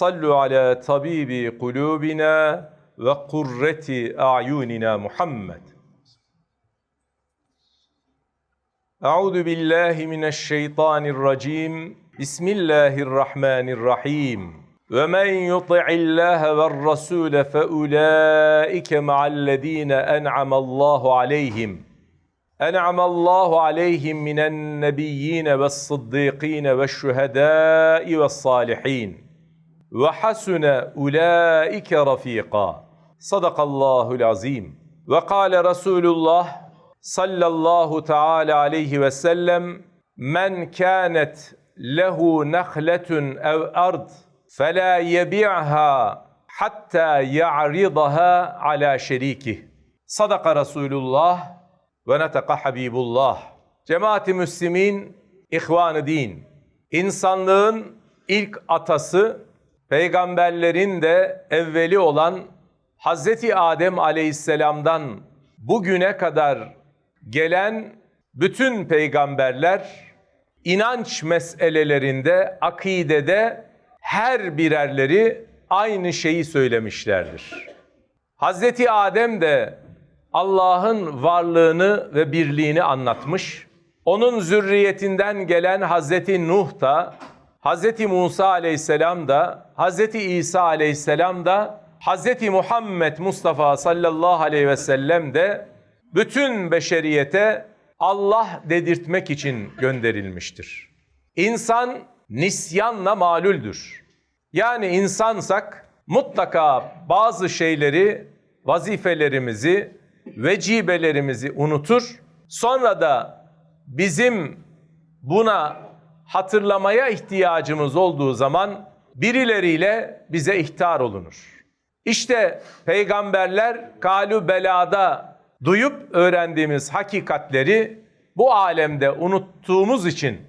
صلوا على طبيب قلوبنا وقرة أعيننا محمد. أعوذ بالله من الشيطان الرجيم. بسم الله الرحمن الرحيم. ومن يطع الله والرسول فأولئك مع الذين أنعم الله عليهم. أنعم الله عليهم من النبيين والصديقين والشهداء والصالحين. ve hasune ulaike rafika. Sadakallahu'l azim. Ve kâle Resulullah sallallahu teala aleyhi ve sellem men kânet lehu nehletun ev ard fela yebi'ha hatta ya'ridaha ala şerikih. Sadaka Resulullah ve netaka Habibullah. Cemaati Müslimin, İhvan-ı Din. İnsanlığın ilk atası peygamberlerin de evveli olan Hazreti Adem Aleyhisselam'dan bugüne kadar gelen bütün peygamberler inanç meselelerinde, akidede her birerleri aynı şeyi söylemişlerdir. Hazreti Adem de Allah'ın varlığını ve birliğini anlatmış. Onun zürriyetinden gelen Hazreti Nuh da, Hazreti Musa aleyhisselam da, Hazreti İsa aleyhisselam da, Hazreti Muhammed Mustafa sallallahu aleyhi ve sellem de bütün beşeriyete Allah dedirtmek için gönderilmiştir. İnsan nisyanla malüldür. Yani insansak mutlaka bazı şeyleri, vazifelerimizi, vecibelerimizi unutur. Sonra da bizim buna hatırlamaya ihtiyacımız olduğu zaman birileriyle bize ihtar olunur. İşte peygamberler kalu belada duyup öğrendiğimiz hakikatleri bu alemde unuttuğumuz için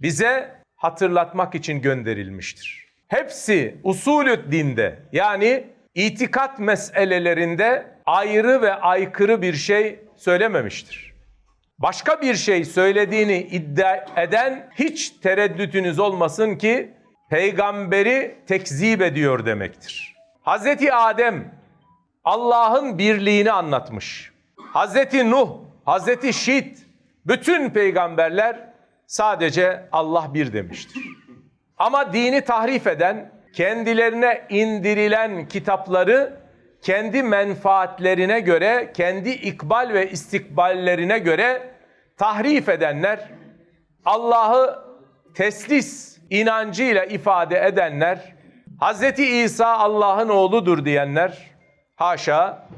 bize hatırlatmak için gönderilmiştir. Hepsi usulü dinde yani itikat meselelerinde ayrı ve aykırı bir şey söylememiştir. Başka bir şey söylediğini iddia eden hiç tereddütünüz olmasın ki peygamberi tekzip ediyor demektir. Hazreti Adem Allah'ın birliğini anlatmış. Hazreti Nuh, Hazreti Şit, bütün peygamberler sadece Allah bir demiştir. Ama dini tahrif eden, kendilerine indirilen kitapları kendi menfaatlerine göre, kendi ikbal ve istikballerine göre tahrif edenler, Allah'ı teslis inancıyla ifade edenler, Hazreti İsa Allah'ın oğludur diyenler, haşa,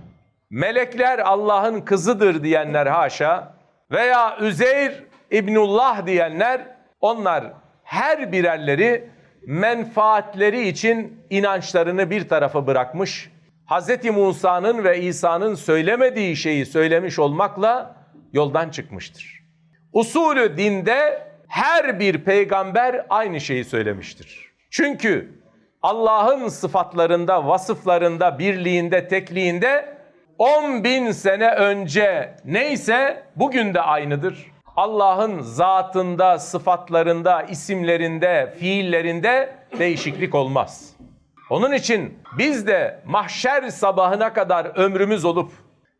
melekler Allah'ın kızıdır diyenler haşa veya Üzeyr İbnullah diyenler, onlar her birerleri menfaatleri için inançlarını bir tarafa bırakmış, Hz. Musa'nın ve İsa'nın söylemediği şeyi söylemiş olmakla yoldan çıkmıştır. Usulü dinde her bir peygamber aynı şeyi söylemiştir. Çünkü Allah'ın sıfatlarında, vasıflarında, birliğinde, tekliğinde 10 bin sene önce neyse bugün de aynıdır. Allah'ın zatında, sıfatlarında, isimlerinde, fiillerinde değişiklik olmaz. Onun için biz de mahşer sabahına kadar ömrümüz olup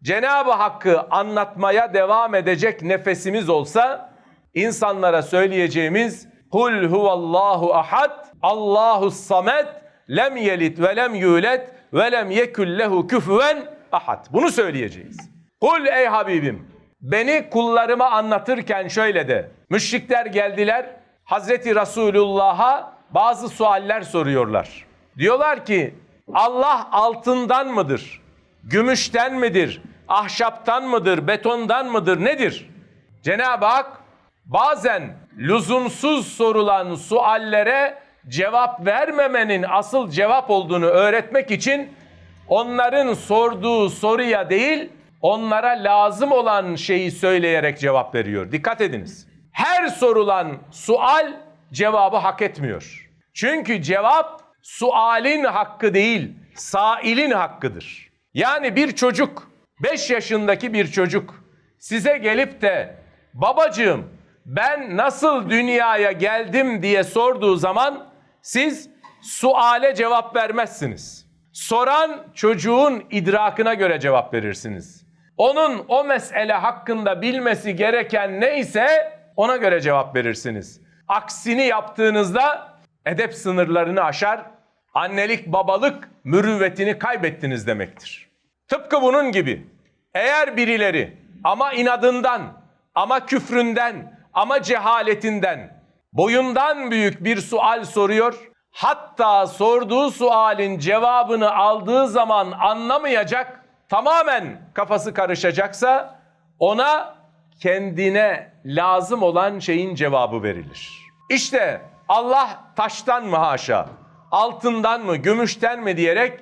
Cenab-ı Hakk'ı anlatmaya devam edecek nefesimiz olsa insanlara söyleyeceğimiz Kul huvallahu ahad Allahu samet lem yelit ve lem yulet ve lem yekul lehu küfüven ahad. Bunu söyleyeceğiz. Kul ey Habibim beni kullarıma anlatırken şöyle de. Müşrikler geldiler Hazreti Resulullah'a bazı sualler soruyorlar. Diyorlar ki Allah altından mıdır? Gümüşten midir? Ahşaptan mıdır? Betondan mıdır? Nedir? Cenab-ı Hak bazen lüzumsuz sorulan suallere cevap vermemenin asıl cevap olduğunu öğretmek için onların sorduğu soruya değil, onlara lazım olan şeyi söyleyerek cevap veriyor. Dikkat ediniz. Her sorulan sual cevabı hak etmiyor. Çünkü cevap sualin hakkı değil, sailin hakkıdır. Yani bir çocuk, 5 yaşındaki bir çocuk size gelip de babacığım ben nasıl dünyaya geldim diye sorduğu zaman siz suale cevap vermezsiniz. Soran çocuğun idrakına göre cevap verirsiniz. Onun o mesele hakkında bilmesi gereken neyse ona göre cevap verirsiniz. Aksini yaptığınızda edep sınırlarını aşar, annelik babalık mürüvvetini kaybettiniz demektir. Tıpkı bunun gibi eğer birileri ama inadından, ama küfründen, ama cehaletinden, boyundan büyük bir sual soruyor, hatta sorduğu sualin cevabını aldığı zaman anlamayacak, tamamen kafası karışacaksa ona kendine lazım olan şeyin cevabı verilir. İşte Allah taştan mı haşa, altından mı, gümüşten mi diyerek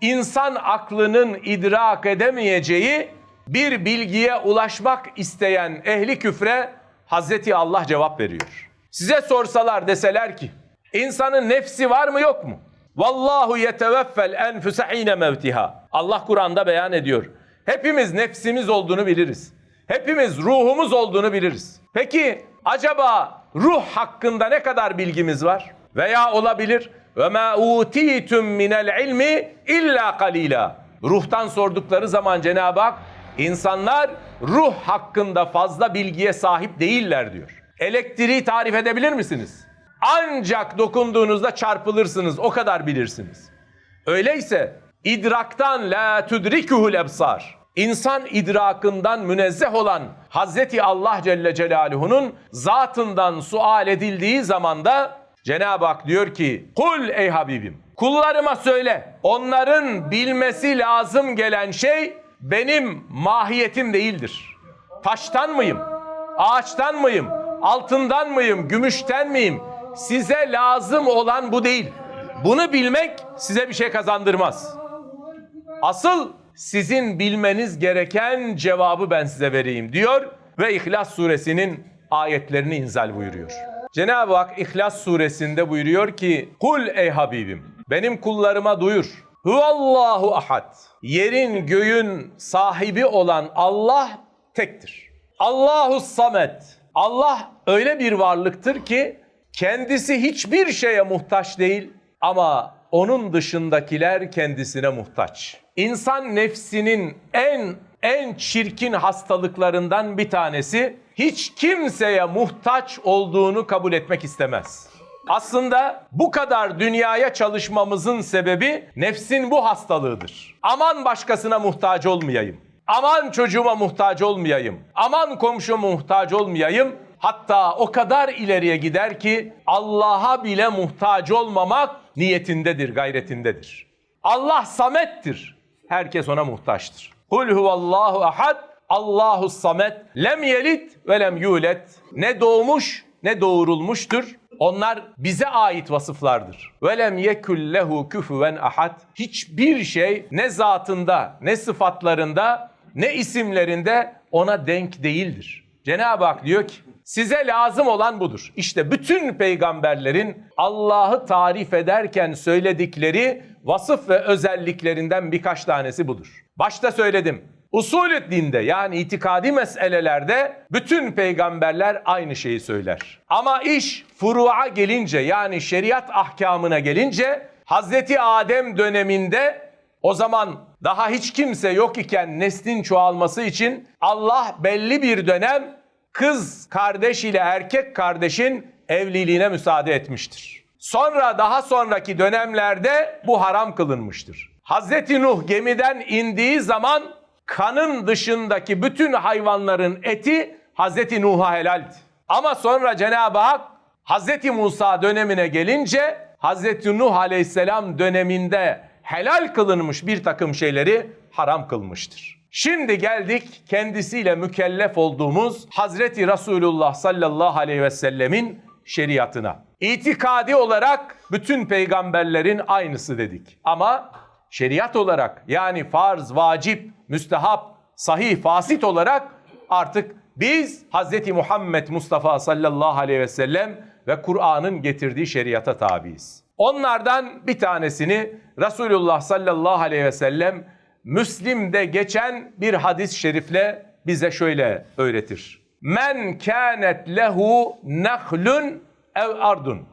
insan aklının idrak edemeyeceği bir bilgiye ulaşmak isteyen ehli küfre Hazreti Allah cevap veriyor. Size sorsalar deseler ki insanın nefsi var mı yok mu? Vallahu yeteveffel enfuse hine mevtiha. Allah Kur'an'da beyan ediyor. Hepimiz nefsimiz olduğunu biliriz. Hepimiz ruhumuz olduğunu biliriz. Peki acaba ruh hakkında ne kadar bilgimiz var? Veya olabilir ve ma utitum minel ilmi illa kalila. Ruhtan sordukları zaman Cenab-ı Hak insanlar ruh hakkında fazla bilgiye sahip değiller diyor. Elektriği tarif edebilir misiniz? Ancak dokunduğunuzda çarpılırsınız. O kadar bilirsiniz. Öyleyse idraktan la tudrikuhul ebsar. İnsan idrakından münezzeh olan Hazreti Allah Celle Celaluhu'nun zatından sual edildiği zamanda Cenab-ı Hak diyor ki kul ey Habibim kullarıma söyle onların bilmesi lazım gelen şey benim mahiyetim değildir. Taştan mıyım? Ağaçtan mıyım? Altından mıyım? Gümüşten miyim? Size lazım olan bu değil. Bunu bilmek size bir şey kazandırmaz. Asıl sizin bilmeniz gereken cevabı ben size vereyim diyor ve İhlas suresinin ayetlerini inzal buyuruyor. Cenab-ı Hak İhlas suresinde buyuruyor ki Kul ey Habibim benim kullarıma duyur. Huvallahu ahad. Yerin göğün sahibi olan Allah tektir. Allahu samet. Allah öyle bir varlıktır ki kendisi hiçbir şeye muhtaç değil ama onun dışındakiler kendisine muhtaç. İnsan nefsinin en en çirkin hastalıklarından bir tanesi hiç kimseye muhtaç olduğunu kabul etmek istemez. Aslında bu kadar dünyaya çalışmamızın sebebi nefsin bu hastalığıdır. Aman başkasına muhtaç olmayayım. Aman çocuğuma muhtaç olmayayım. Aman komşuma muhtaç olmayayım. Hatta o kadar ileriye gider ki Allah'a bile muhtaç olmamak niyetindedir, gayretindedir. Allah samettir. Herkes ona muhtaçtır. Kul huvallahu ahad. Allahu samet. Lem yelit ve lem yulet. Ne doğmuş ne doğurulmuştur. Onlar bize ait vasıflardır. Ve lem yekul lehu küfüven ahad. Hiçbir şey ne zatında, ne sıfatlarında, ne isimlerinde ona denk değildir. Cenab-ı Hak diyor ki size lazım olan budur. İşte bütün peygamberlerin Allah'ı tarif ederken söyledikleri vasıf ve özelliklerinden birkaç tanesi budur. Başta söyledim. Usulü dinde yani itikadi meselelerde bütün peygamberler aynı şeyi söyler. Ama iş furu'a gelince yani şeriat ahkamına gelince Hazreti Adem döneminde o zaman daha hiç kimse yok iken neslin çoğalması için Allah belli bir dönem kız kardeş ile erkek kardeşin evliliğine müsaade etmiştir. Sonra daha sonraki dönemlerde bu haram kılınmıştır. Hazreti Nuh gemiden indiği zaman kanın dışındaki bütün hayvanların eti Hazreti Nuh'a helaldi. Ama sonra Cenab-ı Hak Hazreti Musa dönemine gelince Hazreti Nuh Aleyhisselam döneminde helal kılınmış bir takım şeyleri haram kılmıştır. Şimdi geldik kendisiyle mükellef olduğumuz Hazreti Resulullah sallallahu aleyhi ve sellemin şeriatına. İtikadi olarak bütün peygamberlerin aynısı dedik. Ama şeriat olarak yani farz, vacip, müstehap, sahih, fasit olarak artık biz Hz. Muhammed Mustafa sallallahu aleyhi ve sellem ve Kur'an'ın getirdiği şeriata tabiiz. Onlardan bir tanesini Resulullah sallallahu aleyhi ve sellem Müslim'de geçen bir hadis-i şerifle bize şöyle öğretir. Men kânet lehu nahlun ev ardun.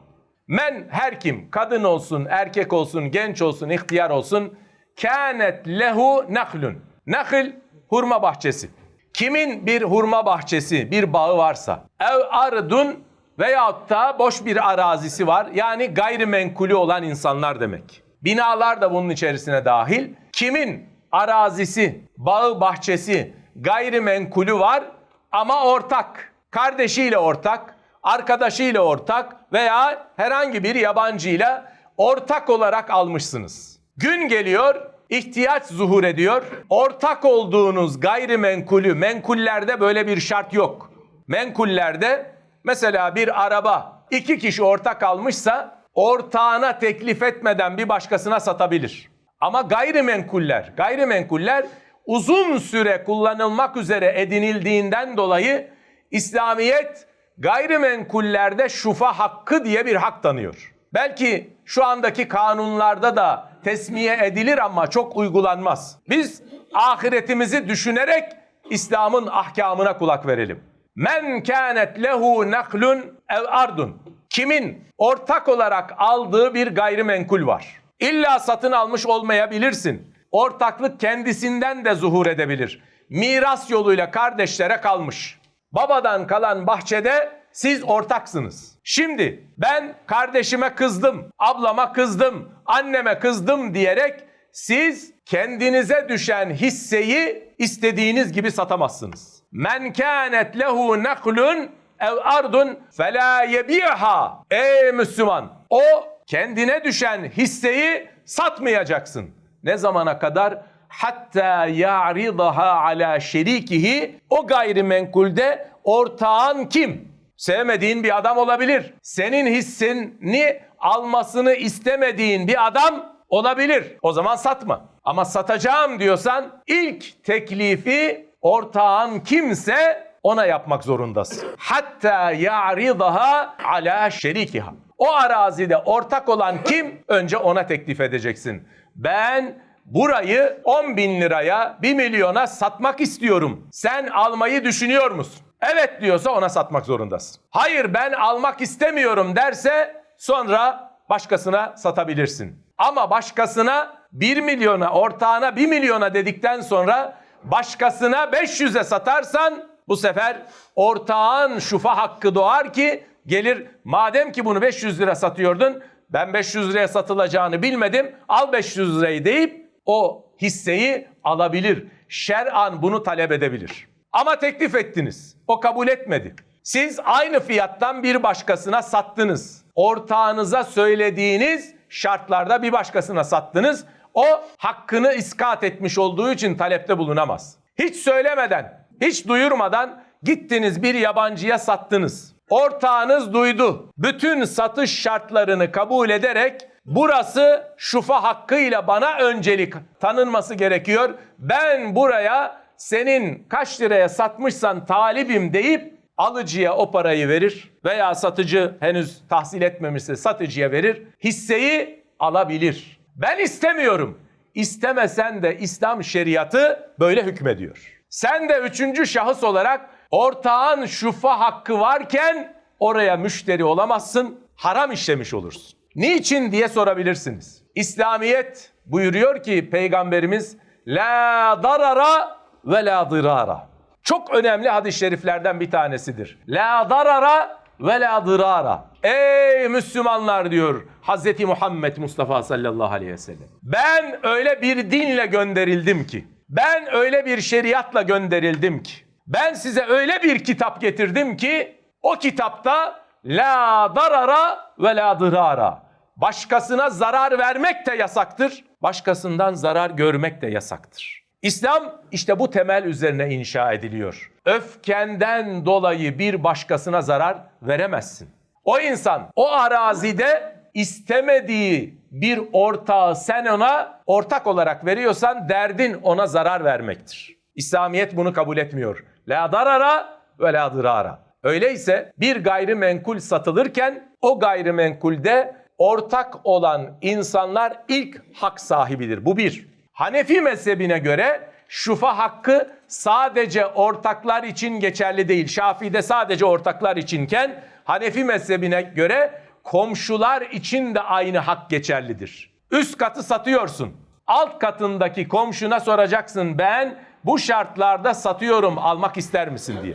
Men her kim, kadın olsun, erkek olsun, genç olsun, ihtiyar olsun, kânet lehu nahlun. Nahl, hurma bahçesi. Kimin bir hurma bahçesi, bir bağı varsa, ev ardun veyahut da boş bir arazisi var. Yani gayrimenkulü olan insanlar demek. Binalar da bunun içerisine dahil. Kimin arazisi, bağı, bahçesi, gayrimenkulü var ama ortak. Kardeşiyle ortak, arkadaşıyla ortak veya herhangi bir yabancıyla ortak olarak almışsınız. Gün geliyor, ihtiyaç zuhur ediyor. Ortak olduğunuz gayrimenkulü, menkullerde böyle bir şart yok. Menkullerde mesela bir araba iki kişi ortak almışsa ortağına teklif etmeden bir başkasına satabilir. Ama gayrimenkuller, gayrimenkuller uzun süre kullanılmak üzere edinildiğinden dolayı İslamiyet gayrimenkullerde şufa hakkı diye bir hak tanıyor. Belki şu andaki kanunlarda da tesmiye edilir ama çok uygulanmaz. Biz ahiretimizi düşünerek İslam'ın ahkamına kulak verelim. Men kânet lehu naklun ev ardun. Kimin ortak olarak aldığı bir gayrimenkul var. İlla satın almış olmayabilirsin. Ortaklık kendisinden de zuhur edebilir. Miras yoluyla kardeşlere kalmış. Babadan kalan bahçede siz ortaksınız. Şimdi ben kardeşime kızdım, ablama kızdım, anneme kızdım diyerek siz kendinize düşen hisseyi istediğiniz gibi satamazsınız. Men kânet lehu naklun ev ardun felâ yebi'ha. Ey Müslüman! O kendine düşen hisseyi satmayacaksın. Ne zamana kadar? Hatta ya'ridaha ala şerikihi o gayrimenkulde ortağın kim? Sevmediğin bir adam olabilir. Senin hissini almasını istemediğin bir adam olabilir. O zaman satma. Ama satacağım diyorsan ilk teklifi ortağın kimse ona yapmak zorundasın. Hatta ya'ridaha ala şerikiha. O arazide ortak olan kim? Önce ona teklif edeceksin. Ben burayı 10 bin liraya 1 milyona satmak istiyorum. Sen almayı düşünüyor musun? Evet diyorsa ona satmak zorundasın. Hayır ben almak istemiyorum derse sonra başkasına satabilirsin. Ama başkasına 1 milyona, ortağına 1 milyona dedikten sonra başkasına 500'e satarsan bu sefer ortağın şufa hakkı doğar ki gelir madem ki bunu 500 lira satıyordun ben 500 liraya satılacağını bilmedim al 500 lirayı deyip o hisseyi alabilir. Şer'an bunu talep edebilir. Ama teklif ettiniz. O kabul etmedi. Siz aynı fiyattan bir başkasına sattınız. Ortağınıza söylediğiniz şartlarda bir başkasına sattınız. O hakkını iskat etmiş olduğu için talepte bulunamaz. Hiç söylemeden, hiç duyurmadan gittiniz bir yabancıya sattınız. Ortağınız duydu. Bütün satış şartlarını kabul ederek burası şufa hakkıyla bana öncelik tanınması gerekiyor. Ben buraya senin kaç liraya satmışsan talibim deyip alıcıya o parayı verir veya satıcı henüz tahsil etmemişse satıcıya verir. Hisseyi alabilir. Ben istemiyorum. İstemesen de İslam şeriatı böyle hükmediyor. Sen de üçüncü şahıs olarak ortağın şufa hakkı varken oraya müşteri olamazsın, haram işlemiş olursun. Niçin diye sorabilirsiniz. İslamiyet buyuruyor ki Peygamberimiz La darara ve la dirara. Çok önemli hadis-i şeriflerden bir tanesidir. La darara ve la dirara. Ey Müslümanlar diyor Hazreti Muhammed Mustafa sallallahu aleyhi ve sellem. Ben öyle bir dinle gönderildim ki. Ben öyle bir şeriatla gönderildim ki. Ben size öyle bir kitap getirdim ki o kitapta la darara ve la dirara. Başkasına zarar vermek de yasaktır. Başkasından zarar görmek de yasaktır. İslam işte bu temel üzerine inşa ediliyor. Öfkenden dolayı bir başkasına zarar veremezsin. O insan o arazide istemediği bir ortağı sen ona ortak olarak veriyorsan derdin ona zarar vermektir. İslamiyet bunu kabul etmiyor. La darara ve la dırara. Öyleyse bir gayrimenkul satılırken o gayrimenkulde ortak olan insanlar ilk hak sahibidir. Bu bir. Hanefi mezhebine göre şufa hakkı sadece ortaklar için geçerli değil. Şafii'de sadece ortaklar içinken Hanefi mezhebine göre komşular için de aynı hak geçerlidir. Üst katı satıyorsun. Alt katındaki komşuna soracaksın ben bu şartlarda satıyorum almak ister misin diye.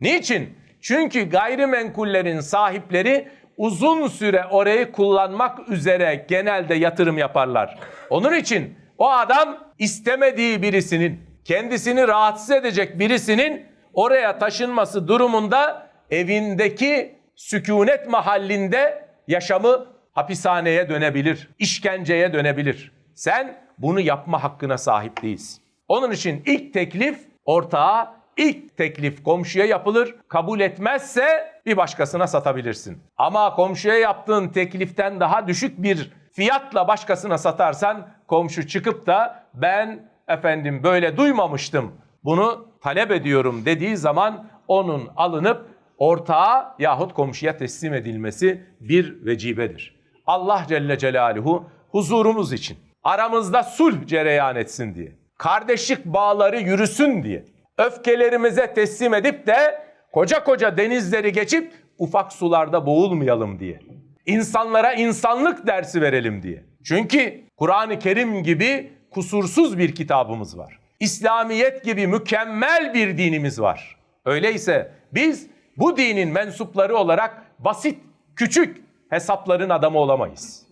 Niçin? Çünkü gayrimenkullerin sahipleri uzun süre orayı kullanmak üzere genelde yatırım yaparlar. Onun için o adam istemediği birisinin, kendisini rahatsız edecek birisinin oraya taşınması durumunda evindeki sükunet mahallinde yaşamı hapishaneye dönebilir, işkenceye dönebilir. Sen bunu yapma hakkına sahip değilsin. Onun için ilk teklif ortağa, ilk teklif komşuya yapılır. Kabul etmezse bir başkasına satabilirsin. Ama komşuya yaptığın tekliften daha düşük bir fiyatla başkasına satarsan komşu çıkıp da ben efendim böyle duymamıştım. Bunu talep ediyorum dediği zaman onun alınıp ortağa yahut komşuya teslim edilmesi bir vecibedir. Allah Celle Celaluhu huzurumuz için, aramızda sulh cereyan etsin diye, kardeşlik bağları yürüsün diye, öfkelerimize teslim edip de koca koca denizleri geçip ufak sularda boğulmayalım diye. İnsanlara insanlık dersi verelim diye. Çünkü Kur'an-ı Kerim gibi kusursuz bir kitabımız var. İslamiyet gibi mükemmel bir dinimiz var. Öyleyse biz bu dinin mensupları olarak basit, küçük hesapların adamı olamayız.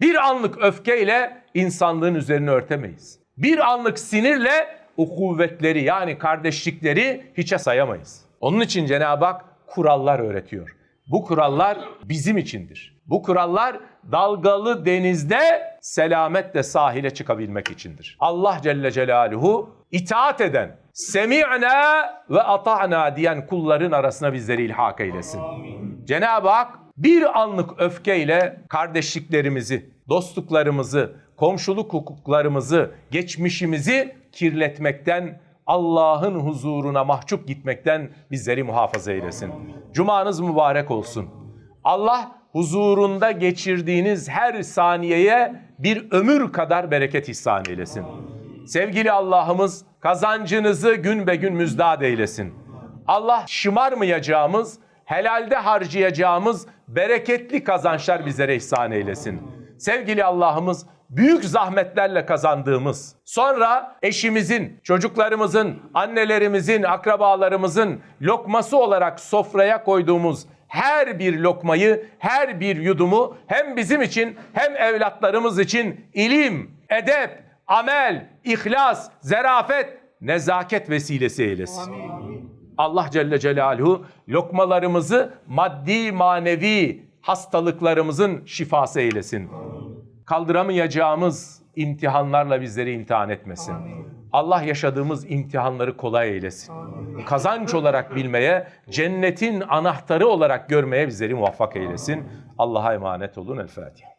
Bir anlık öfkeyle insanlığın üzerini örtemeyiz. Bir anlık sinirle o kuvvetleri yani kardeşlikleri hiçe sayamayız. Onun için Cenab-ı Hak kurallar öğretiyor. Bu kurallar bizim içindir. Bu kurallar dalgalı denizde selametle sahile çıkabilmek içindir. Allah Celle Celaluhu itaat eden, semi'na ve ata'na diyen kulların arasına bizleri ilhak eylesin. Cenab-ı Hak bir anlık öfkeyle kardeşliklerimizi, dostluklarımızı, komşuluk hukuklarımızı, geçmişimizi kirletmekten, Allah'ın huzuruna mahcup gitmekten bizleri muhafaza eylesin. Cumanız mübarek olsun. Allah huzurunda geçirdiğiniz her saniyeye bir ömür kadar bereket ihsan eylesin. Sevgili Allah'ımız kazancınızı gün be gün müzdat eylesin. Allah şımarmayacağımız, helalde harcayacağımız bereketli kazançlar bizlere ihsan eylesin. Sevgili Allah'ımız büyük zahmetlerle kazandığımız, sonra eşimizin, çocuklarımızın, annelerimizin, akrabalarımızın lokması olarak sofraya koyduğumuz her bir lokmayı, her bir yudumu hem bizim için hem evlatlarımız için ilim, edep, amel, ihlas, zerafet, nezaket vesilesi eylesin. Allah Celle Celaluhu lokmalarımızı maddi manevi hastalıklarımızın şifası eylesin. Kaldıramayacağımız imtihanlarla bizleri imtihan etmesin. Allah yaşadığımız imtihanları kolay eylesin. Kazanç olarak bilmeye, cennetin anahtarı olarak görmeye bizleri muvaffak eylesin. Allah'a emanet olun. El Fatiha.